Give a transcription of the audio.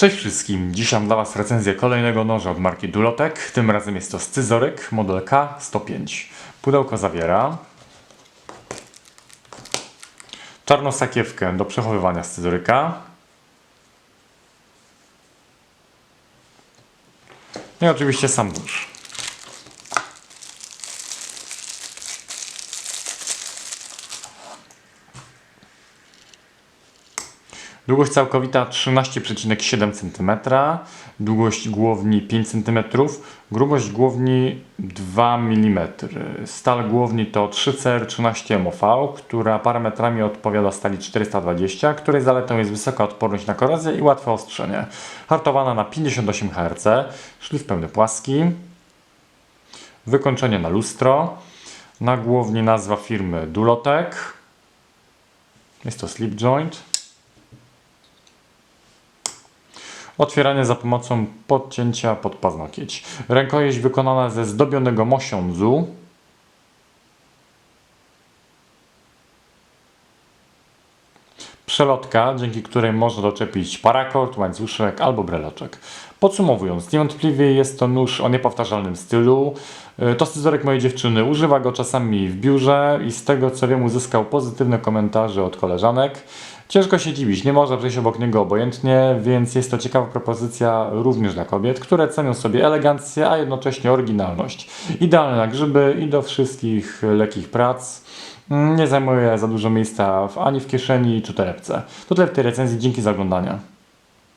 Cześć wszystkim, dzisiaj mam dla Was recenzję kolejnego noża od marki Dulotek. Tym razem jest to scyzoryk model K105. Pudełko zawiera czarną sakiewkę do przechowywania scyzoryka i oczywiście sam nóż. Długość całkowita 13,7 cm, długość głowni 5 cm, grubość głowni 2 mm. Stal głowni to 3CR13 MOV, która parametrami odpowiada stali 420, której zaletą jest wysoka odporność na korozję i łatwe ostrzenie. Hartowana na 58 Hz, szlif pełny płaski, wykończenie na lustro, na głowni nazwa firmy Dulotek, jest to slip joint. Otwieranie za pomocą podcięcia pod paznokieć. Rękojeść wykonana ze zdobionego mosiądzu. Przelotka, dzięki której można doczepić parakord, łańcuszek albo breloczek. Podsumowując, niewątpliwie jest to nóż o niepowtarzalnym stylu. Y, To scyzoryk mojej dziewczyny. Używa go czasami w biurze i z tego co wiem uzyskał pozytywne komentarze od koleżanek. Ciężko się dziwić, nie można przejść obok niego obojętnie, więc jest to ciekawa propozycja również dla kobiet, które cenią sobie elegancję, a jednocześnie oryginalność. Idealny na grzyby i do wszystkich lekkich prac. Nie zajmuje za dużo miejsca w, ani w kieszeni czy torebce. To tyle w tej recenzji, dzięki za oglądanie.